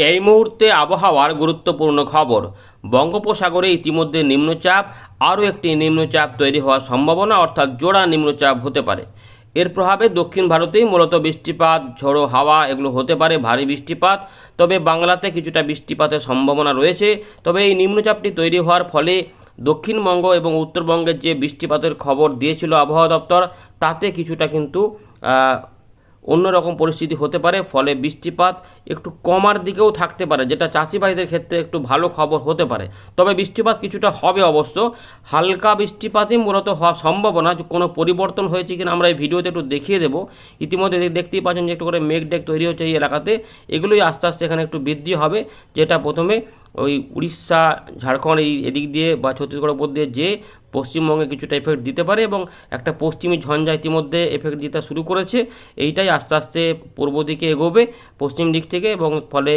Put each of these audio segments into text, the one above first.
এই মুহূর্তে আবহাওয়ার গুরুত্বপূর্ণ খবর। বঙ্গোপসাগরে ইতিমধ্যে নিম্নচাপ, আরও একটি নিম্নচাপ তৈরি হওয়ার সম্ভাবনা, অর্থাৎ জোড়া নিম্নচাপ হতে পারে। এর প্রভাবে দক্ষিণ ভারতেই মূলত বৃষ্টিপাত, ঝোড়ো হাওয়া এগুলো হতে পারে, ভারী বৃষ্টিপাত। তবে বাংলাতে কিছুটা বৃষ্টিপাতের সম্ভাবনা রয়েছে। তবে এই নিম্নচাপটি তৈরি হওয়ার ফলে দক্ষিণবঙ্গ এবং উত্তরবঙ্গের যে বৃষ্টিপাতের খবর দিয়েছিল আবহাওয়া দপ্তর, তাতে কিছুটা কিন্তু অন্যরকম পরিস্থিতি হতে পারে, ফলে বৃষ্টিপাত একটু কমার দিকেও থাকতে পারে, যেটা চাষিভাইদের ক্ষেত্রে একটু ভালো খবর হতে পারে। তবে বৃষ্টিপাত কিছুটা হবে অবশ্য। হালকা বৃষ্টিপাতই মূলত হওয়ার সম্ভাবনা, যে কোনো পরিবর্তন হয়েছে কিনা আমরা এই ভিডিওতে একটু দেখিয়ে দেবো। ইতিমধ্যে দেখতেই পাচ্ছেন যে একটু করে মেঘ ডেক তৈরি হচ্ছে এই এলাকাতে। এগুলোই আস্তে আস্তে এখানে একটু বৃদ্ধি হবে, যেটা প্রথমে ওই উড়িষ্যা, ঝাড়খণ্ড এই এদিক দিয়ে বা ছত্তিশগড় উপর দিয়ে যে পশ্চিমবঙ্গে কিছুটা এফেক্ট দিতে পারে এবং একটা পশ্চিমী ঝঞ্ঝা ইতিমধ্যে এফেক্ট দিতে শুরু করেছে, এইটাই আস্তে আস্তে পূর্ব দিকে এগোবে, পশ্চিম দিক থেকে এবং ফলে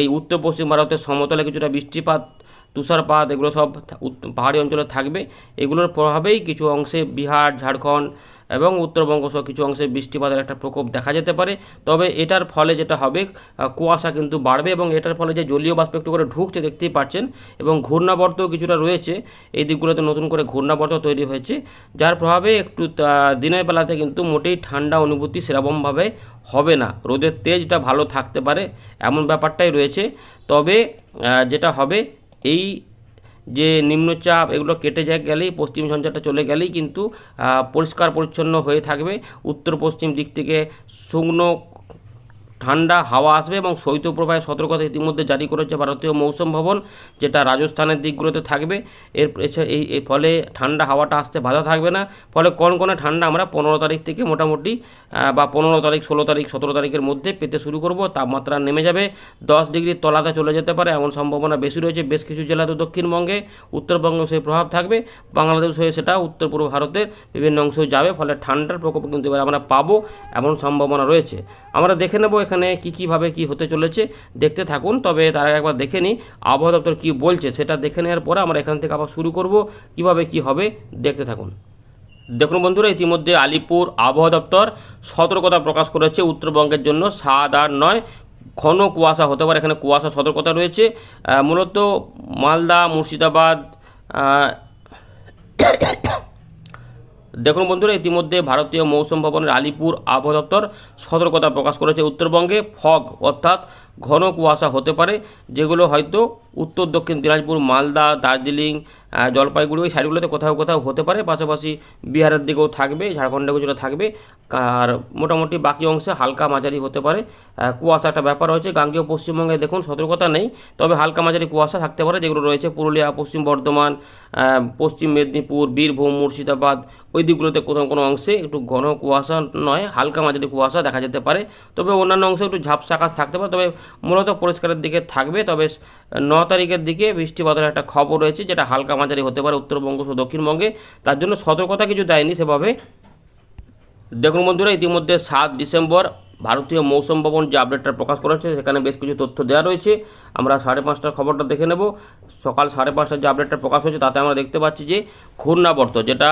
এই উত্তর পশ্চিম ভারতের সমতলে কিছুটা বৃষ্টিপাত, তুষারপাত, এগুলো সব পাহাড়ি অঞ্চলে থাকবে। এগুলোর প্রভাবেই কিছু অংশে বিহার, ঝাড়খণ্ড এবং উত্তরবঙ্গ সহ কিছু অংশে বৃষ্টিপাতের একটা প্রকোপ দেখা যেতে পারে। তবে এটার ফলে যেটা হবে কুয়াশা কিন্তু বাড়বে এবং এটার ফলে যে জলীয় বাষ্প একটু করে ঢুকছে দেখতেই পাচ্ছেন এবং ঘূর্ণাবর্তও কিছুটা রয়েছে। এই দিকগুলোতে নতুন করে ঘূর্ণাবর্ত তৈরি হয়েছে, যার প্রভাবে একটু দিনের বেলাতে কিন্তু মোটেই ঠান্ডা অনুভূতি সেরকমভাবে হবে না। রোদের তেজটা ভালো থাকতে পারে, এমন ব্যাপারটাই রয়েছে। তবে যেটা হবে, এই যে নিম্নচাপ এগুলো কেটে যায় গেলেই, পশ্চিম সঞ্চারটা চলে গেলেই কিন্তু পরিষ্কার পরিচ্ছন্ন হয়ে থাকবে। উত্তর পশ্চিম দিক থেকে শুকনো ঠান্ডা হাওয়া আসবে এবং শৈত্যপ্রবাহের সতর্কতা ইতিমধ্যে জারি করেছে ভারতীয় মৌসুম ভবন, যেটা রাজস্থানের দিকগুলোতে থাকবে। এর এই ফলে ঠান্ডা হাওয়াটা আসতে বাধা থাকবে না। ফলে কনকনে ঠান্ডা আমরা পনেরো তারিখ থেকে মোটামুটি বা পনেরো তারিখ, ষোলো তারিখ, সতেরো তারিখের মধ্যে পেতে শুরু করব। তাপমাত্রা নেমে যাবে। দশ ডিগ্রির তলাতে চলে যেতে পারে এমন সম্ভাবনা বেশি রয়েছে বেশ কিছু জেলাতে দক্ষিণবঙ্গে। উত্তরবঙ্গে সেই প্রভাব থাকবে। বাংলাদেশ হয়ে সেটা উত্তর পূর্ব ভারতের বিভিন্ন অংশেও যাবে, ফলে ঠান্ডার প্রকোপ কিন্তু এবার আমরা পাবো এমন সম্ভাবনা রয়েছে। আমরা দেখে নেব এখানে কী কীভাবে কী হতে চলেছে দেখতে থাকুন, তবে তার আগে একবার দেখে নিই আবহাওয়া দপ্তর কী বলছে, সেটা দেখে নেওয়ার পরে আমরা এখান থেকে আবার শুরু করব, কীভাবে কি হবে দেখতে থাকুন। দেখুন বন্ধুরা, ইতিমধ্যে আলিপুর আবহাওয়া দপ্তর সতর্কতা প্রকাশ করেছে উত্তরবঙ্গের জন্য, সাত আর নয়, ঘন কুয়াশা হতে পারে, এখানে কুয়াশা সতর্কতা রয়েছে। মূলত মালদা, মুর্শিদাবাদ দেখুন বন্ধুরা, ইতিমধ্যে ভারতীয় মৌসুম ভবনের আলিপুর আবহাওয়া দপ্তর সতর্কতা প্রকাশ করেছে উত্তরবঙ্গে ফগ, অর্থাৎ ঘন কুয়াশা হতে পারে, যেগুলো হয়তো উত্তর, দক্ষিণ দিনাজপুর, মালদা, দার্জিলিং জলপাইগুড়ি ওই সাইডগুলোতে কোথাও কোথাও হতে পারে। পাশাপাশি বিহারের দিকেও থাকবে, ঝাড়খণ্ডে কিছুটা থাকবে। আর মোটামুটি বাকি অংশে হালকা মাঝারি হতে পারে। কুয়াশা একটা ব্যাপার রয়েছে গাঙ্গেয় পশ্চিমবঙ্গে দেখুন, সতর্কতা নেই। তবে হালকা মাঝারি কুয়াশা থাকতে পারে, যেগুলো রয়েছে পুরুলিয়া, পশ্চিম বর্ধমান পশ্চিম মেদিনীপুর, বীরভূম, মুর্শিদাবাদ। ওই দিকগুলোতে কোথাও কোনো অংশে একটু ঘন কুয়াশা নয়, হালকা মাঝারি কুয়াশা দেখা যেতে পারে। তবে অন্যান্য অংশে একটু ঝাপসা আকাশ থাকতে পারে। তবে মূলত পরিষ্কারের দিকে থাকবে। তবে ন তারিখের দিকে বৃষ্টিপাতের একটা খবর রয়েছে, যেটা হালকা মাঝারি হতে পারে উত্তরবঙ্গ সহ দক্ষিণবঙ্গে। তার জন্য সতর্কতা কিছু দেয়নি সেভাবে। দেখুন বন্ধুরা, ইতিমধ্যে সাত ডিসেম্বর ভারতীয় মৌসুম ভবন যে আপডেটটা প্রকাশ করেছে, সেখানে বেশ কিছু তথ্য দেওয়া রয়েছে। আমরা সাড়ে পাঁচটার খবরটা দেখে নেব। সকাল সাড়ে পাঁচটার যে আপডেটটা প্রকাশ হয়েছে, তাতে আমরা দেখতে পাচ্ছি যে ঘূর্ণাবর্ত, যেটা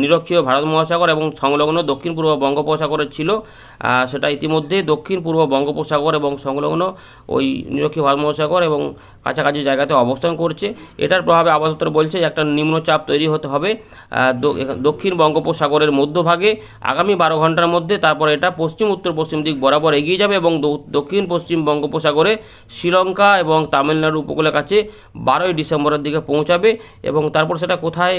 নিরক্ষীয় ভারত মহাসাগর এবং সংলগ্ন দক্ষিণ পূর্ব বঙ্গোপসাগরে ছিল। সেটা ইতিমধ্যে দক্ষিণ পূর্ব বঙ্গোপসাগর এবং সংলগ্ন ওই নিরক্ষীয় ভারত মহাসাগর এবং কাছাকাছি জায়গাতে অবস্থান করছে। এটার প্রভাবে আবহাওয়া বলছে একটা নিম্নচাপ তৈরি হতে হবে দক্ষিণ বঙ্গোপসাগরের মধ্যভাগে। আগামী বারো ঘণ্টার মধ্যে তারপর এটা পশ্চিম, উত্তর, পশ্চিম দিক বরাবর এগিয়ে যাবে এবং দক্ষিণ, পশ্চিম বঙ্গোপসাগরে শ্রীলঙ্কা এবং তামিলনাড়ু উপকূলের কাছে বারোই ডিসেম্বরের দিকে পৌঁছাবে এবং তারপর সেটা কোথায়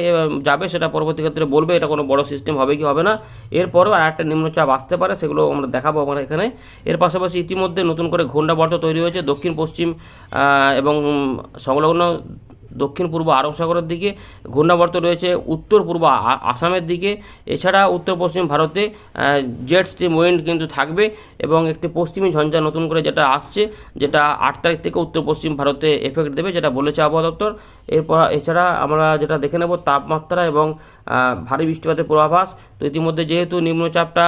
যাবে, সেটা পরবর্তী ক্ষেত্রে বলবে, এটা কোনো বড় সিস্টেম হবে কি হবে না। এরপরেও আর একটা নিম্নচাপ আসতে পারে, সেগুলো আমরা দেখাবো আমরা এখানে। এর পাশাপাশি ইতিমধ্যে নতুন করে ঘূর্ণাবর্ত তৈরি হয়েছে দক্ষিণ পশ্চিম এবং সংলগ্ন দক্ষিণ পূর্ব আরব সাগরের দিকে, ঘূর্ণাবর্ত রয়েছে উত্তর পূর্ব আসামের দিকে। এছাড়া উত্তর পশ্চিম ভারতে জেট স্ট্রিম উইন্ড কিন্তু থাকবে এবং একটি পশ্চিমী ঝঞ্ঝা নতুন করে যেটা আসছে, যেটা আট তারিখ থেকে উত্তর পশ্চিম ভারতে এফেক্ট দেবে, যেটা বলেছে আবহাওয়া দপ্তর। এরপর, এছাড়া আমরা যেটা দেখে নেব, তাপমাত্রা এবং ভারী বৃষ্টিপাতের পূর্বাভাস। তো ইতিমধ্যে যেহেতু নিম্নচাপটা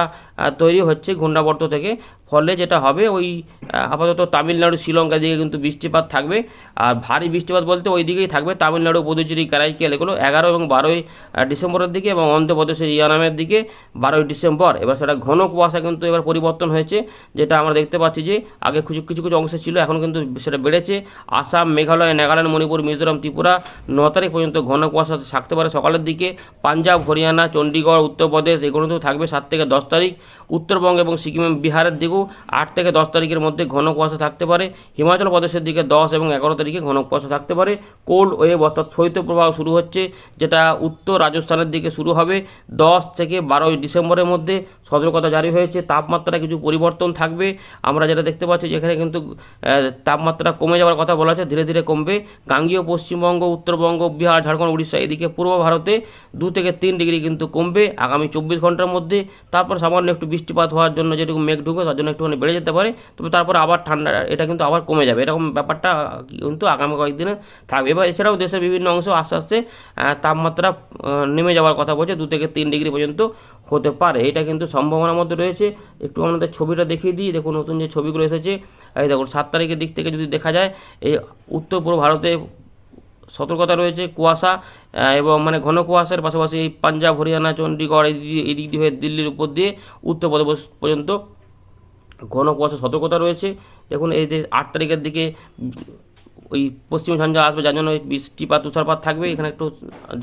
তৈরি হচ্ছে ঘূর্ণাবর্ত থেকে, ফলে যেটা হবে ওই আপাতত তামিলনাড়ু শ্রীলঙ্কা দিকে কিন্তু বৃষ্টিপাত থাকবে। আর ভারী বৃষ্টিপাত বলতে ওই দিকেই থাকবে তামিলনাড়ু, পুদুচেরি, কারাইকেল, এগুলো এগারো এবং বারোই ডিসেম্বরের দিকে এবং অন্ধ্রপ্রদেশের ইয়ানামের দিকে বারোই ডিসেম্বর। এবার সেটা ঘন কুয়াশা কিন্তু এবার পরিবর্তন হয়েছে, যেটা আমরা দেখতে পাচ্ছি যে আগে কিছু কিছু কিছু অংশে ছিল, এখন কিন্তু সেটা বেড়েছে। আসাম, মেঘালয়, নাগাল্যান্ড, মণিপুর, মিজোরাম, ত্রিপুরা ন তারিখ পর্যন্ত ঘন কুয়াশা থাকতে পারে সকালের দিকে। পাঞ্জাব, হরিয়ানা চণ্ডীগড় উত্তরপ্রদেশ এগুলোতেও থাকবে সাত থেকে দশ তারিখ। উত্তরবঙ্গ এবং সিকিম বিহারের দিকেও আট থেকে দশ তারিখের মধ্যে ঘন কুয়াশা থাকতে পারে। হিমাচল প্রদেশের দিকে দশ এবং এগারো তারিখে ঘন কুয়াশা থাকতে পারে। কোল্ড ওয়েভ অর্থাৎ শৈত্যপ্রবাহ শুরু হচ্ছে, যেটা উত্তর রাজস্থানের দিকে শুরু হবে দশ থেকে বারোই ডিসেম্বরের মধ্যে। সতর্কতা জারি হয়েছে তাপমাত্রা কিছু পরিবর্তন থাকবে। আমরা যেটা দেখতে পাচ্ছি যেখানে কিন্তু তাপমাত্রা কমে যাওয়ার কথা বলা আছে, ধীরে ধীরে কমবে। গাঙ্গীয় পশ্চিমবঙ্গ, উত্তরবঙ্গ, বিহার, ঝাড়খণ্ড, উড়িষ্যা, এদিকে পূর্ব ভারতে দু থেকে তিন ডিগ্রি কিন্তু কমবে। আগামী চব্বিশ ঘণ্টার মধ্যে তারপর সামান্য একটু বৃষ্টিপাত হওয়ার জন্য যেটুকু মেঘ ঢুকবে তার জন্য একটুখানি বেড়ে যেতে পারে। তবে তারপর আবার ঠান্ডা, এটা কিন্তু আবার কমে যাবে। এরকম ব্যাপারটা কিন্তু আগামী কয়েকদিনে থাকবে। এবার এছাড়াও দেশের বিভিন্ন অংশ আস্তে আস্তে তাপমাত্রা নেমে যাওয়ার কথা বলছে। দু থেকে তিন ডিগ্রি পর্যন্ত হতে পারে। এটা কিন্তু সম্ভাবনার মধ্যে রয়েছে। একটু আমাদের ছবিটা দেখিয়ে দিই। দেখুন, নতুন যে ছবিগুলো এসেছে, এই দেখুন, সাত তারিখের দিক থেকে যদি দেখা যায়, এই উত্তর পূর্ব ভারতে সতর্কতা রয়েছে, কুয়াশা এবং মানে ঘন কুয়াশার পাশাপাশি এই পাঞ্জাব, হরিয়ানা চণ্ডীগড় এই দিক- দিয়ে হয়ে দিল্লির উপর দিয়ে উত্তরপ্রদেশ পর্যন্ত ঘন কুয়াশা সতর্কতা রয়েছে। দেখুন, এই যে আট তারিখের দিকে ওই পশ্চিম ঝঞ্ঝা আসবে, যার জন্য ওই বৃষ্টিপাত, তুষারপাত থাকবে। এখানে একটু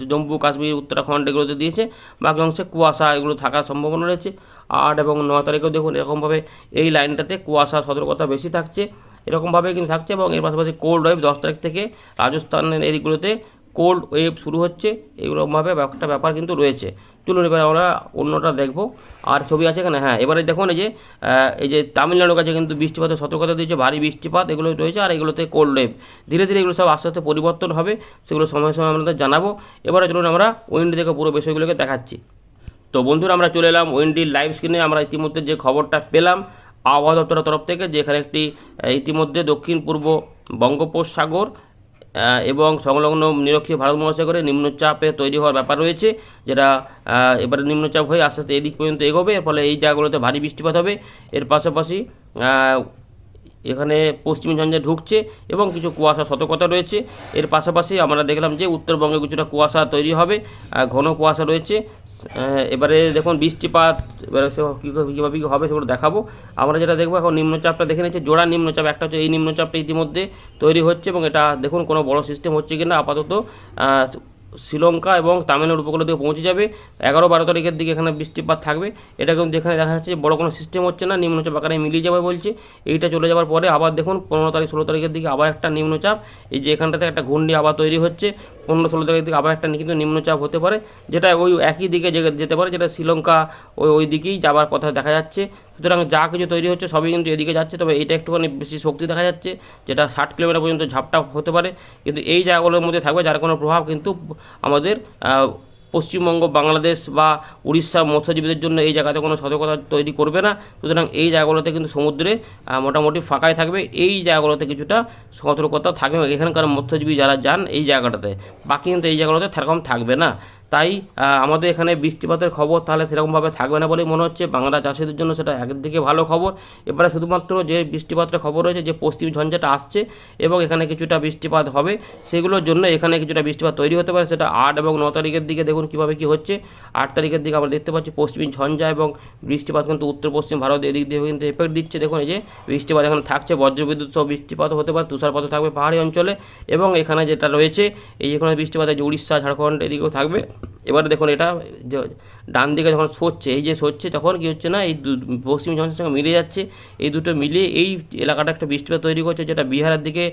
জম্মু, কাশ্মীর, উত্তরাখণ্ড এগুলোতে দিয়েছে। বাকি অংশে কুয়াশা এগুলো থাকার সম্ভাবনা রয়েছে। আট এবং ন তারিখেও দেখুন, এরকমভাবে এই লাইনটাতে কুয়াশা সতর্কতা বেশি থাকছে। এরকমভাবে কিন্তু থাকছে এবং এর পাশাপাশি কোল্ড ওয়েভ দশ তারিখ থেকে রাজস্থানের এদিকগুলোতে কোল্ড ওয়েভ শুরু হচ্ছে। এগুলোভাবে একটা ব্যাপার কিন্তু রয়েছে। চলুন এবার আমরা অন্যটা দেখব। আর ছবি আছে এখানে? হ্যাঁ এবারে দেখুন এই যে এই যে তামিলনাড়ুর কাছে কিন্তু বৃষ্টিপাতের সতর্কতা দিয়েছে, ভারী বৃষ্টিপাত এগুলো রয়েছে আর এগুলোতে কোল্ড ওয়েভ ধীরে ধীরে এগুলো সব আস্তে আস্তে পরিবর্তন হবে, সেগুলো সময় সময় আপনাদের জানাব। এবারে চলুন আমরা উইন্ড থেকে পুরো বিষয়গুলোকে দেখাচ্ছি। তো বন্ধুরা, আমরা চলে এলাম ওয়েন্ডির লাইভ স্ক্রিনে আমরা ইতিমধ্যে যে খবরটা পেলাম আবহাওয়া দপ্তরের তরফ থেকে, যেখানে একটি ইতিমধ্যে দক্ষিণ পূর্ব বঙ্গোপসাগর এবং সংলগ্ন নিরক্ষীয় ভারত মহাসাগরে নিম্নচাপে তৈরি হওয়ার ব্যাপার রয়েছে, যেটা এবারে নিম্নচাপ হয়ে আস্তে আস্তে এদিক পর্যন্ত এগোবে, এর ফলে এই জায়গাগুলোতে ভারী বৃষ্টিপাত হবে। এর পাশাপাশি এখানে পশ্চিমী ঝঞ্ঝা ঢুকছে এবং কিছু কুয়াশা সতর্কতা রয়েছে। এর পাশাপাশি আমরা দেখলাম যে, উত্তরবঙ্গে কিছুটা কুয়াশা তৈরি হবে ঘন কুয়াশা রয়েছে। এবারে দেখুন বৃষ্টিপাত, এবারে সে কীভাবে কী হবে সেগুলো দেখাবো। আমরা যেটা দেখব এখন নিম্নচাপটা দেখে নিচ্ছি, জোড়া নিম্নচাপ, একটা হচ্ছে এই নিম্নচাপটা ইতিমধ্যে তৈরি হচ্ছে এবং এটা দেখুন কোনো বড় সিস্টেম হচ্ছে কি না আপাতত শ্রীলঙ্কা এবং তামিলনাড়ু উপকূলের দিকে পৌঁছে যাবে। এগারো বারো তারিখের দিকে এখানে বৃষ্টিপাত থাকবে। এটা কিন্তু যেখানে দেখা যাচ্ছে বড় কোনো সিস্টেম হচ্ছে না, নিম্নচাপ আকারে মিলিয়ে যাবে বলছে। এইটা চলে যাওয়ার পরে আবার দেখুন, পনেরো তারিখ, ষোলো তারিখের দিকে আবার একটা নিম্নচাপ। এই যে এখানটাতে একটা ঘূর্ণি আবার তৈরি হচ্ছে। পনেরো, ষোলো তারিখের দিকে আবার একটা কিন্তু নিম্নচাপ হতে পারে। যেটা ওই একই দিকে যেতে পারে, যেটা শ্রীলঙ্কা ওই ওই দিকেই যাবার কথা দেখা যাচ্ছে। সুতরাং যা কিছু তৈরি হচ্ছে সবই কিন্তু এদিকে যাচ্ছে, তবে এটা একটুখানি বেশি শক্তি দেখা যাচ্ছে, যেটা ষাট কিলোমিটার পর্যন্ত ঝাপটা হতে পারে। কিন্তু এই জায়গাগুলোর মধ্যে থাকবে যার কোনো প্রভাব কিন্তু আমাদের পশ্চিমবঙ্গ, বাংলাদেশ বা উড়িষ্যা মৎস্যজীবীদের জন্য এই জায়গাতে কোনো সতর্কতা তৈরি করবে না। সুতরাং এই জায়গাগুলোতে কিন্তু সমুদ্রে মোটামুটি ফাঁকাই থাকবে। এই জায়গাগুলোতে কিছুটা সতর্কতা থাকবে এখানকার মৎস্যজীবী যারা যান এই জায়গাটাতে, বাকি কিন্তু এই জায়গাগুলোতে সেরকম থাকবে না। তাই আমাদের এখানে বৃষ্টিপাতের খবর তাহলে সেরকমভাবে থাকবে না বলেই মনে হচ্ছে। বাংলা চাষিদের জন্য সেটা একদিকে ভালো খবর। এবারে শুধুমাত্র যে বৃষ্টিপাতের খবর রয়েছে, যে পশ্চিম ঝঞ্ঝাটা আসছে এবং এখানে কিছুটা বৃষ্টিপাত হবে, সেগুলোর জন্য এখানে কিছুটা বৃষ্টিপাত তৈরি হতে পারে। সেটা আট এবং ন তারিখের দিকে দেখুন কীভাবে কী হচ্ছে। আট তারিখের দিকে আমরা দেখতে পাচ্ছি পশ্চিমী ঝঞ্ঝা এবং বৃষ্টিপাত কিন্তু উত্তর পশ্চিম ভারত এদিক দিয়ে কিন্তু এফেক্ট দিচ্ছে। দেখুন এই যে বৃষ্টিপাত এখানে থাকছে, বজ্রবিদ্যুৎ সহ বৃষ্টিপাত হতে পারে তুষারপাত থাকবে পাহাড়ি অঞ্চলে এবং এখানে যেটা রয়েছে, এই যেখানে বৃষ্টিপাত আছে উড়িষ্যা, ঝাড়খণ্ড এদিকেও থাকবে। এবারে দেখুন এটা ডান দিকে যখন সরছে, এই যে সরছে তখন কি হচ্ছে না, এই পশ্চিম ঝঞ্ঝার সঙ্গে মিলে যাচ্ছে। এই দুটো মিলিয়ে এই এলাকাটা একটা বৃষ্টিপাত তৈরি করছে, যেটা বিহারের দিকে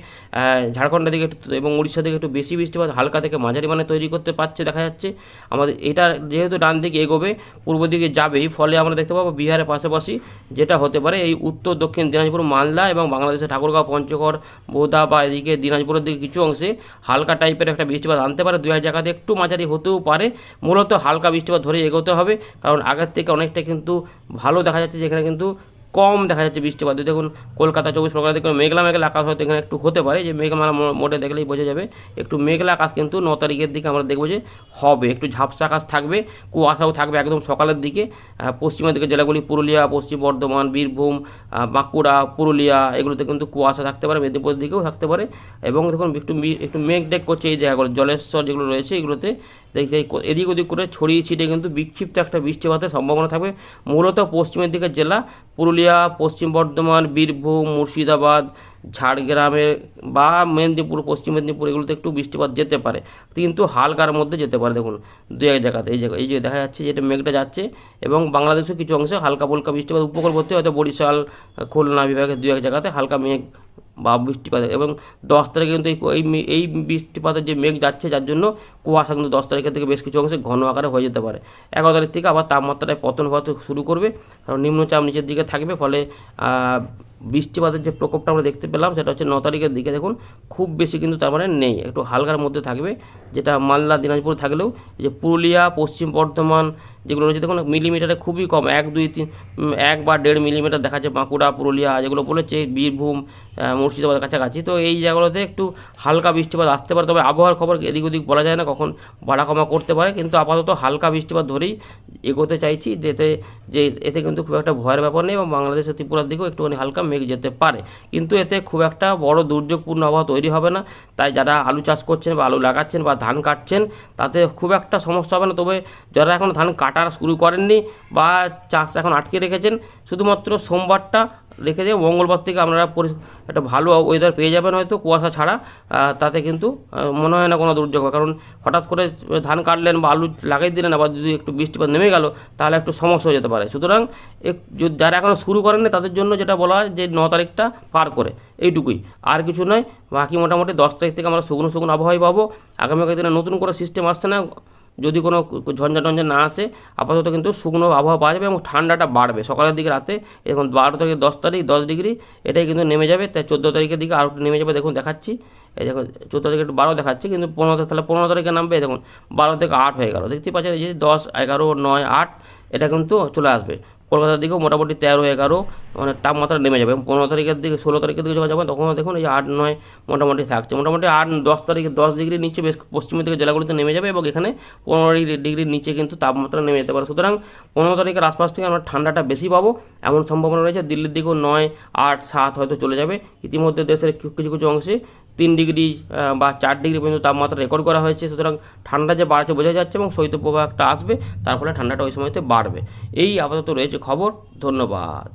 ঝাড়খণ্ডের দিকে একটু, এবং উড়িষ্যার দিকে একটু বেশি বৃষ্টিপাত, হালকা থেকে মাঝারি মানে তৈরি করতে পারছে, দেখা যাচ্ছে। আমাদের এটা যেহেতু ডান দিকে এগোবে, পূর্ব দিকে যাবেই, ফলে আমরা দেখতে পাবো বিহারের পাশাপাশি যেটা হতে পারে এই উত্তর, দক্ষিণ দিনাজপুর, মালদা এবং বাংলাদেশের ঠাকুরগাঁও, পঞ্চগড়, বোদা বা এদিকে দিনাজপুরের দিকে কিছু অংশে হালকা টাইপের একটা বৃষ্টিপাত আনতে পারে। দু এক জায়গাতে একটু মাঝারি হতেও পারে, মূলত হালকা বৃষ্টিপাত ধরে এগোতে হবে। কারণ আগের থেকে অনেকটা কিন্তু ভালো দেখা যাচ্ছে, যেখানে কিন্তু কম দেখা যাচ্ছে বৃষ্টিপাত। দেখুন কলকাতা চব্বিশ পরগনা দেখুন মেঘলা মেঘলা আকাশ হয়তো এখানে একটু হতে পারে, যে মেঘমালা মোটে দেখলেই বোঝা যাবে। একটু মেঘলা আকাশ কিন্তু ন তারিখের দিকে আমরা দেখব যে হবে। একটু ঝাপসা আকাশ থাকবে, কুয়াশাও থাকবে একদম সকালের দিকে। পশ্চিমের দিকে জেলাগুলি পুরুলিয়া, পশ্চিম বর্ধমান, বীরভূম বাঁকুড়া, পুরুলিয়া, এগুলোতে কিন্তু কুয়াশা থাকতে পারে, মেদিনীপুরের দিকেও থাকতে পারে। এবং দেখুন একটু একটু মেঘ ডেক করছে এই জায়গাগুলো, জলেশ্বর যেগুলো রয়েছে এগুলোতে এদিক ওদিক করে ছড়িয়ে ছিটিয়ে কিন্তু বিক্ষিপ্ত একটা বৃষ্টিপাতের সম্ভাবনা থাকবে। মূলত পশ্চিমের দিকের জেলা, পুরুলিয়া, পশ্চিম বর্ধমান, বীরভূম, মুর্শিদাবাদ ঝাড়গ্রামে বা মেদিনীপুর, পশ্চিম মেদিনীপুর এগুলোতে একটু বৃষ্টিপাত যেতে পারে। কিন্তু হালকার মধ্যে যেতে পারে। দেখুন, দু এক জায়গাতে, এই জায়গা এই যে দেখা যাচ্ছে যেটা মেঘটা যাচ্ছে এবং বাংলাদেশের কিছু অংশে হালকা ফুলকা বৃষ্টিপাত উপকূলবর্তী হয়তো বরিশাল, খুলনা বিভাগের দু এক জায়গাতে হালকা মেঘ বা বৃষ্টিপাত এবং দশ তারিখে কিন্তু এই এই বৃষ্টিপাতের যে মেঘ যাচ্ছে, যার জন্য কুয়াশা কিন্তু দশ তারিখের থেকে বেশ কিছু অংশে ঘন আকারে হয়ে যেতে পারে। এগারো তারিখ থেকে আবার তাপমাত্রায় পতন হতে শুরু করবে। কারণ নিম্নচাপ নিচের দিকে থাকবে, ফলে বৃষ্টিপাতের যে প্রকোপটা আমরা দেখতে পেলাম সেটা হচ্ছে ন তারিখের দিকে দেখুন, খুব বেশি কিন্তু তার মানে নেই, একটু হালকার মধ্যে থাকবে, যেটা মালদা, দিনাজপুর থাকলেও যে পুরুলিয়া, পশ্চিম বর্ধমান যেগুলো রয়েছে, দেখুন মিলিমিটারে খুবই কম, এক, দুই, তিন এক বা দেড় মিলিমিটার দেখা যাচ্ছে বাঁকুড়া, পুরুলিয়া, যেগুলো বলেছে, বীরভূম মুর্শিদাবাদের কাছাকাছি। তো এই জায়গাগুলোতে একটু হালকা বৃষ্টিপাত আসতে পারে, তবে আবহাওয়ার খবর এদিক ওদিক বলা যায় না, কখন বাড়া কমা করতে পারে, কিন্তু আপাতত হালকা বৃষ্টিপাত ধরেই এগোতে চাইছি, যেতে, যে, এতে কিন্তু খুব একটা ভয়ের ব্যাপার নেই, এবং বাংলাদেশের ত্রিপুরার দিকেও একটুখানি হালকা মেঘ যেতে পারে। কিন্তু এতে খুব একটা বড় দুর্যোগপূর্ণ আবহাওয়া তৈরি হবে না, তাই যারা আলু চাষ করছেন বা আলু লাগাচ্ছেন বা ধান কাটছেন, তাতে খুব একটা সমস্যা হবে না, তবে যারা এখন ধান কাটা শুরু করেননি বা চাষ এখন আটকে রেখেছেন। শুধুমাত্র সোমবারটা রেখে দিয়ে মঙ্গলবার থেকে আপনারা একটা ভালো ওয়েদার পেয়ে যাবেন হয়তো কুয়াশা ছাড়া। তাতে কিন্তু মনে হয় না কোনো দুর্যোগ হবে। কারণ হঠাৎ করে ধান কাটলেন বা আলু লাগাই দিলেন, আবার যদি একটু বৃষ্টিপাত নেমে গেল, তাহলে একটু সমস্যা হয়ে যেতে পারে। সুতরাং যারা এখনও শুরু করেননি, তাদের জন্য যেটা বলা হয় যে ন তারিখটা পার করে। এইটুকুই। আর কিছু নয়, বাকি মোটামুটি দশ তারিখ থেকে আমরা শুকনো শুকনো আবহাওয়াই পাবো। আগামী কয়েকদিনে নতুন করে সিস্টেম আসছে না। যদি কোনো ঝঞ্ঝা টঞ্ঝা না আসে, আপাতত কিন্তু শুকনো আবহাওয়া পাওয়া যাবে এবং ঠান্ডাটা বাড়বে। সকালের দিকে রাতে এখন বারো থেকে দশ তারিখ, দশ ডিগ্রি, এটাই কিন্তু নেমে যাবে। তাই চোদ্দ তারিখের দিকে আরও নেমে যাবে, দেখুন দেখাচ্ছি। এই দেখুন, চোদ্দ তারিখে একটু বারো দেখাচ্ছি, কিন্তু পনেরো তাহলে পনেরো তারিখে নামবে দেখুন, বারো থেকে আট হয়ে গেল। দেখতে পাচ্ছেন, এই যে দশ, এগারো, নয়, আট, এটা কিন্তু চলে আসবে। কলকাতার দিকেও মোটামুটি তেরো, এগারো মানে তাপমাত্রা নেমে যাবে। পনেরো তারিখের দিকে, ষোলো তারিখের দিকে যখন যাবেন তখন দেখুন এই আট, নয় মোটামুটি থাকছে। মোটামুটি আট, দশ তারিখে, দশ ডিগ্রির নিচে বেশ পশ্চিমের দিকে জেলাগুলিতে নেমে যাবে এবং এখানে পনেরো ডিগ্রি- ডিগ্রির নিচে কিন্তু তাপমাত্রা নেমে যেতে পারে। সুতরাং পনেরো তারিখের আশপাশ থেকে আমরা ঠান্ডাটা বেশি পাবো। এমন সম্ভাবনা রয়েছে, দিল্লির দিকেও নয়, আট, সাত হয়তো চলে যাবে। ইতিমধ্যে দেশের কিছু কিছু অংশে তিন ডিগ্রি বা চার ডিগ্রি পর্যন্ত তাপমাত্রা রেকর্ড করা হয়েছে। সুতরাং ঠান্ডা যে বাড়ছে বোঝা যাচ্ছে এবং শৈত্যপ্রবাহ একটা আসবে, তার ফলে ঠান্ডাটা ওই সময়তে বাড়বে। এই আপাতত রয়েছে খবর। ধন্যবাদ।